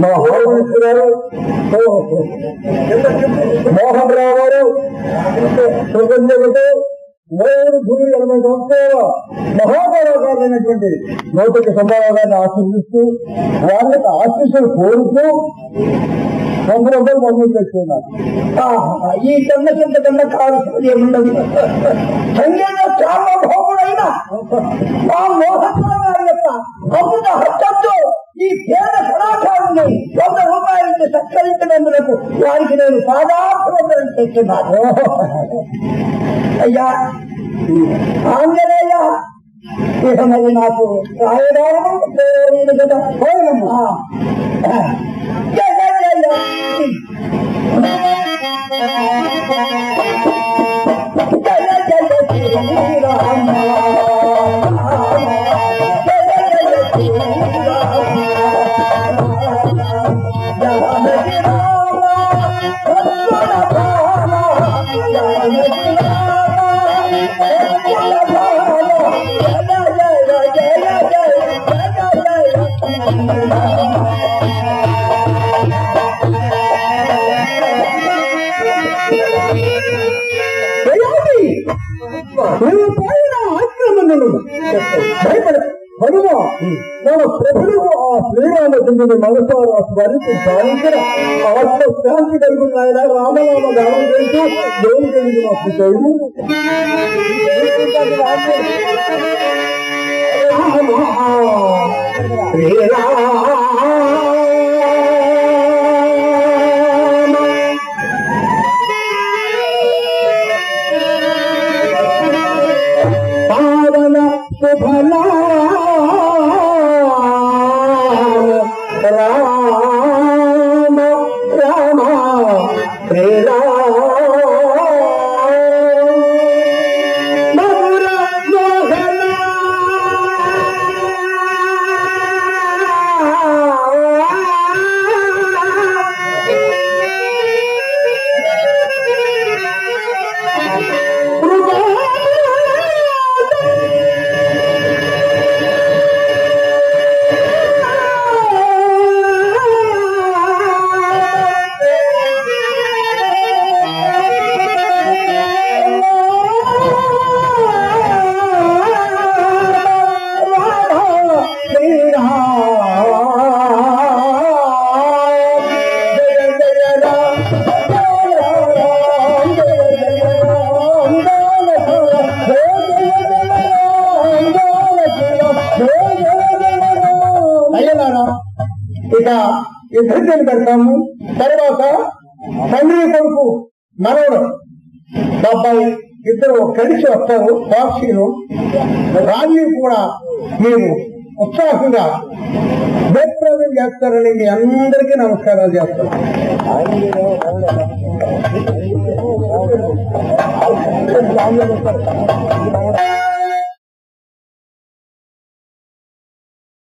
మా హోమమినిస్టర్ గారు మోహన్ రావు గారు కృతజ్ఞతతో మూడు భూమి ఎనభై సంవత్సరాల మహాగౌరవకారులైనటువంటి నూతన సంభావ గారిని ఆశీర్దిస్తూ వాళ్ళకి ఆశీస్సులు కోరుతూ వంద రూపాయలు పంపిణీ చేస్తున్నారు ఈ కన్న కింద కన్న కావాల్సింది ఏమున్నది సంగీత సార్వభౌముడైన మా మోహన్ గారి యొక్క అమృత హత్యంతో ఈ పేద కళాకారుని వంద రూపాయలకి సత్కరించినందుకు వారికి నేను పాదాభివందనం చేస్తున్నాను అయ్యా ఆంజనేయ ఇక మరి నాకు రాయడాము లేదు కదా పోయినమ్మా జయ జయ నీవు పోయిన ఆశ్రమములను భయపడ హనుమ మన ప్రభుడు ఆ శ్రీరామచంద్రుని మనసారా స్మరించి భావించిన ఆత్మశాంతి కలిగిన ఆయన రామనామ గానం చేస్తూ దేవుని కలిగిన అప్పుడు శ్రీరామ ఇక ఇద్దరిని పెడతాము తర్వాత తండ్రి కొడుకు మనవడు అబ్బాయి ఇద్దరు కలిసి వస్తారు సాక్షిలు రాజీవ్ కూడా మీరు. ఉత్సాహంగా జయప్రదం చేస్తారని మీ అందరికీ నమస్కారాలు చేస్తాను. ఆ